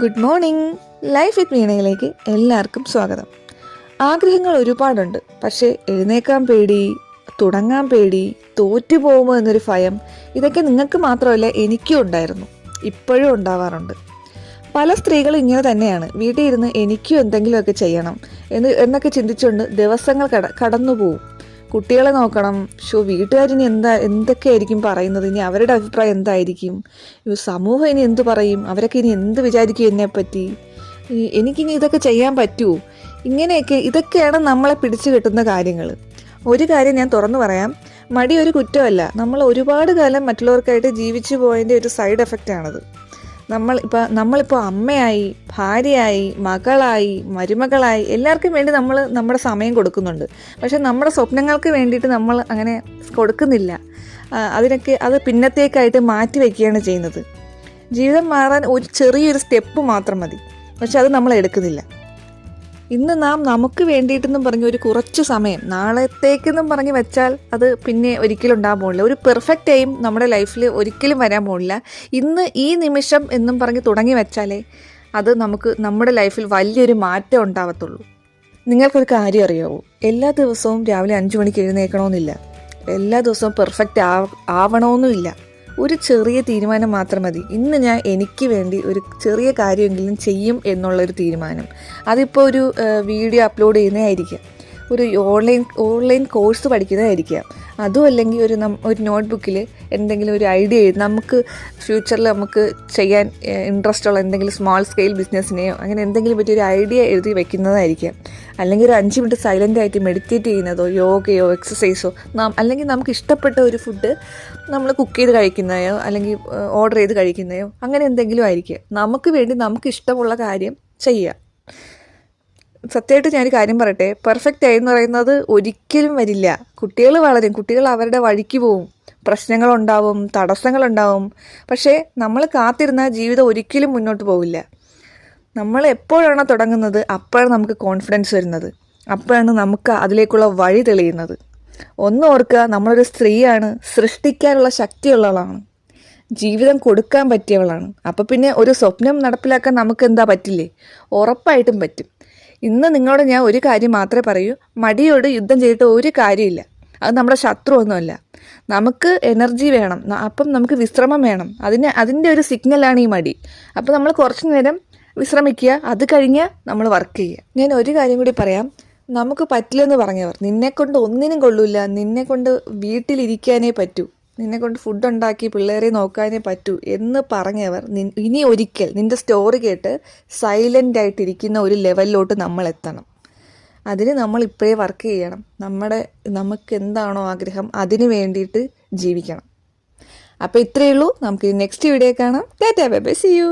Good morning. Life with മീനയിലേക്ക് എല്ലാവർക്കും സ്വാഗതം. ആഗ്രഹങ്ങൾ ഒരുപാടുണ്ട്. പക്ഷേ എഴുന്നേക്കാൻ പേടി തുടങ്ങാൻ പേടി തോറ്റു പോകുമോ എന്നൊരു ഭയം ഇതൊക്കെ നിങ്ങൾക്ക് മാത്രമല്ല എനിക്കും ഉണ്ടായിരുന്നു. ഇപ്പോഴും ഉണ്ടാവാറുണ്ട്. പല സ്ത്രീകളും ഇങ്ങനെ തന്നെയാണ്. വീട്ടിൽ ഇരുന്ന് എനിക്കും എന്തെങ്കിലുമൊക്കെ ചെയ്യണം എന്ന് എന്നൊക്കെ ചിന്തിച്ചുകൊണ്ട് ദിവസങ്ങൾ കട കടന്നു പോവും കുട്ടികളെ നോക്കണം. ഷോ വീട്ടുകാരിനി എന്താ എന്തൊക്കെയായിരിക്കും പറയുന്നത്? ഇനി അവരുടെ അഭിപ്രായം എന്തായിരിക്കും? സമൂഹം ഇനി എന്ത് പറയും? അവരൊക്കെ ഇനി എന്ത് വിചാരിക്കും എന്നെപ്പറ്റി? എനിക്കിനി ഇതൊക്കെ ചെയ്യാൻ പറ്റുമോ ഇങ്ങനെയൊക്കെ ഇതൊക്കെയാണ് നമ്മളെ പിടിച്ചു കിട്ടുന്ന കാര്യങ്ങൾ ഒരു കാര്യം ഞാൻ തുറന്നു പറയാം. മടി ഒരു കുറ്റമല്ല. നമ്മൾ ഒരുപാട് കാലം മറ്റുള്ളവർക്കായിട്ട് ജീവിച്ചു പോയതിന്റെ ഒരു സൈഡ് എഫക്റ്റ് ആണത് നമ്മൾ ഇപ്പോൾ നമ്മളിപ്പോൾ അമ്മയായി ഭാര്യയായി മകളായി മരുമകളായി എല്ലാവർക്കും വേണ്ടി നമ്മൾ നമ്മുടെ സമയം കൊടുക്കുന്നുണ്ട്. പക്ഷേ നമ്മുടെ സ്വപ്നങ്ങൾക്ക് വേണ്ടിയിട്ട് നമ്മൾ അങ്ങനെ കൊടുക്കുന്നില്ല. അതിനൊക്കെ അത് പിന്നത്തേക്കായിട്ട് മാറ്റി വയ്ക്കുകയാണ് ചെയ്യുന്നത്. ജീവിതം മാറാൻ ഒരു ചെറിയൊരു സ്റ്റെപ്പ് മാത്രം മതി. പക്ഷെ അത് നമ്മൾ എടുക്കുന്നില്ല. ഇന്ന് നാം നമുക്ക് വേണ്ടിയിട്ടെന്നും പറഞ്ഞ് ഒരു കുറച്ച് സമയം നാളത്തേക്കെന്നും പറഞ്ഞ് വെച്ചാൽ അത് പിന്നെ ഒരിക്കലും ഉണ്ടാകാൻ പോകില്ല ഒരു പെർഫെക്റ്റ് ടൈം നമ്മുടെ ലൈഫിൽ ഒരിക്കലും വരാൻ പോകില്ല ഇന്ന് ഈ നിമിഷം എന്നും പറഞ്ഞ് തുടങ്ങി വെച്ചാലേ അത് നമുക്ക് നമ്മുടെ ലൈഫിൽ വലിയൊരു മാറ്റം ഉണ്ടാവത്തുള്ളൂ. നിങ്ങൾക്കൊരു കാര്യം അറിയാവോ? എല്ലാ ദിവസവും രാവിലെ അഞ്ച് മണിക്ക് എഴുന്നേൽക്കണമെന്നില്ല എല്ലാ ദിവസവും പെർഫെക്റ്റ് ആവണമെന്നുമില്ല ഒരു ചെറിയ തീരുമാനം മാത്രം മതി. ഇന്ന് ഞാൻ എനിക്ക് വേണ്ടി ഒരു ചെറിയ കാര്യമെങ്കിലും ചെയ്യും എന്നുള്ളൊരു തീരുമാനം. അതിപ്പോൾ ഒരു വീഡിയോ അപ്ലോഡ് ചെയ്യുന്നതായിരിക്കാം. ഒരു ഓൺലൈൻ ഓൺലൈൻ കോഴ്സ് പഠിക്കുന്നതായിരിക്കാം. അതും അല്ലെങ്കിൽ ഒരു ഒരു നോട്ട്ബുക്കിൽ എന്തെങ്കിലും ഒരു ഐഡിയ എഴുതി നമുക്ക് ഫ്യൂച്ചറിൽ നമുക്ക് ചെയ്യാൻ ഇൻട്രസ്റ്റ് ഉള്ള എന്തെങ്കിലും സ്മോൾ സ്കെയിൽ ബിസിനസ്സിനെയോ അങ്ങനെ എന്തെങ്കിലും പറ്റിയ ഒരു ഐഡിയ എഴുതി വെക്കുന്നതായിരിക്കാം. അല്ലെങ്കിൽ ഒരു അഞ്ച് മിനിറ്റ് സൈലന്റ് ആയിട്ട് മെഡിറ്റേറ്റ് ചെയ്യുന്നതോ യോഗയോ എക്സസൈസോ നാം അല്ലെങ്കിൽ നമുക്ക് ഇഷ്ടപ്പെട്ട ഒരു ഫുഡ് നമ്മൾ കുക്ക് ചെയ്ത് കഴിക്കുന്നതോ അല്ലെങ്കിൽ ഓർഡർ ചെയ്ത് കഴിക്കുന്നതോ അങ്ങനെ എന്തെങ്കിലും ആയിരിക്കുക നമുക്ക് വേണ്ടി നമുക്ക് ഇഷ്ടമുള്ള കാര്യം ചെയ്യുക സത്യമായിട്ട് ഞാനൊരു കാര്യം പറയട്ടെ? പെർഫെക്റ്റ് ആയി എന്ന് പറയുന്നത് ഒരിക്കലും വരില്ല. കുട്ടികൾ വളരും. കുട്ടികൾ അവരുടെ വഴിക്ക് പോവും. പ്രശ്നങ്ങളുണ്ടാവും തടസ്സങ്ങളുണ്ടാവും. പക്ഷേ നമ്മൾ കാത്തിരുന്ന ജീവിതം ഒരിക്കലും മുന്നോട്ട് പോവില്ല. നമ്മൾ എപ്പോഴാണോ തുടങ്ങുന്നത് അപ്പോഴാണ് നമുക്ക് കോൺഫിഡൻസ് വരുന്നത്. അപ്പോഴാണ് നമുക്ക് അതിലേക്കുള്ള വഴി തെളിയുന്നത്. ഒന്ന് ഓർക്കുക നമ്മളൊരു സ്ത്രീയാണ്. സൃഷ്ടിക്കാനുള്ള ശക്തിയുള്ള ആളാണ്. ജീവിതം കൊടുക്കാൻ പറ്റിയവളാണ്. അപ്പോൾ പിന്നെ ഒരു സ്വപ്നം നടപ്പിലാക്കാൻ നമുക്ക് എന്താ പറ്റില്ലേ? ഉറപ്പായിട്ടും പറ്റും. ഇന്ന് നിങ്ങളോട് ഞാൻ ഒരു കാര്യം മാത്രമേ പറയൂ. മടിയോട് യുദ്ധം ചെയ്തിട്ട് ഒരു കാര്യമില്ല. അത് നമ്മുടെ ശത്രു ഒന്നുമല്ല നമുക്ക് എനർജി വേണം. അപ്പം നമുക്ക് വിശ്രമം വേണം. അതിന് അതിന്റെ ഒരു സിഗ്നലാണ് ഈ മടി. അപ്പോൾ നമ്മൾ കുറച്ച് നേരം വിശ്രമിക്കുക. അത് കഴിഞ്ഞ് നമ്മൾ വർക്ക് ചെയ്യുക. ഞാൻ ഒരു കാര്യം കൂടി പറയാം. നമുക്ക് പറ്റില്ലെന്ന് പറഞ്ഞവർ നിന്നെ കൊണ്ട് ഒന്നിനും കൊള്ളൂല നിന്നെക്കൊണ്ട് വീട്ടിലിരിക്കാനേ പറ്റൂ. നിന്നെ കൊണ്ട് ഫുഡ് ഉണ്ടാക്കി പിള്ളേരെ നോക്കാനേ പറ്റൂ എന്ന് പറഞ്ഞവർ ഇനി ഒരിക്കൽ നിന്റെ സ്റ്റോറി കേട്ട് സൈലന്റ് ആയിട്ടിരിക്കുന്ന ഒരു ലെവലിലോട്ട് നമ്മൾ എത്തണം അതിന് നമ്മൾ ഇപ്പോഴേ വർക്ക് ചെയ്യണം. നമ്മുടെ നമുക്ക് എന്താണോ ആഗ്രഹം അതിന് വേണ്ടിയിട്ട് ജീവിക്കണം. അപ്പോൾ ഇത്രയേ ഉള്ളൂ. നമുക്ക് നെക്സ്റ്റ് വീഡിയോ കാണാം. Tata bye bye see you